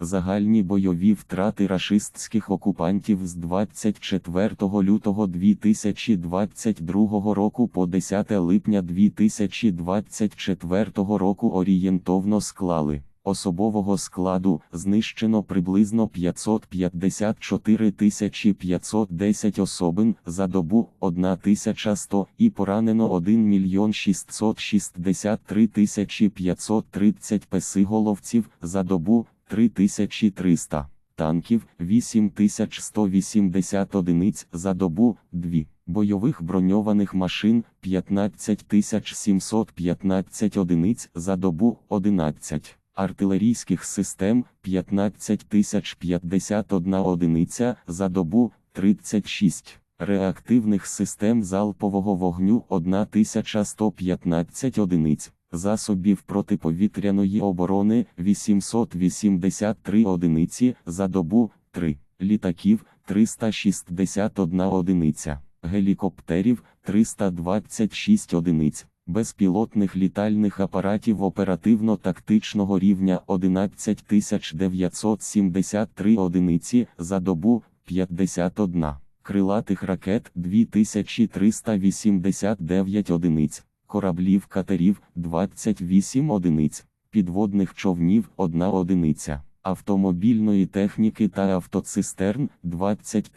Загальні бойові втрати рашистських окупантів з 24 лютого 2022 року по 10 липня 2024 року орієнтовно склали. Особового складу знищено приблизно 554 510 особин за добу 1100 і поранено 1 мільйон 663 530 песиголовців за добу 3300, танків 8180 одиниць за добу 2, бойових броньованих машин 15715 одиниць за добу 11 артилерійських систем 15051 одиниця за добу 36, реактивних систем залпового вогню 1115 одиниць, засобів протиповітряної оборони 883 одиниці за добу 3, літаків 361 одиниця, гелікоптерів 326 одиниць безпілотних літальних апаратів оперативно-тактичного рівня 11973 одиниці за добу 51, крилатих ракет 2389 одиниць, кораблів катерів 28 одиниць, підводних човнів 1 одиниця. Автомобільної техніки та автоцистерн 20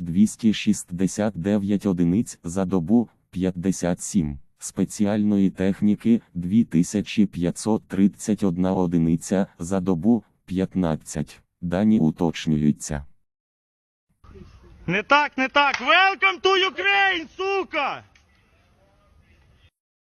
269 одиниць за добу 57 спеціальної техніки 2531 одиниця за добу 15. Дані уточнюються. Не так, не так. Welcome to Ukraine, сука!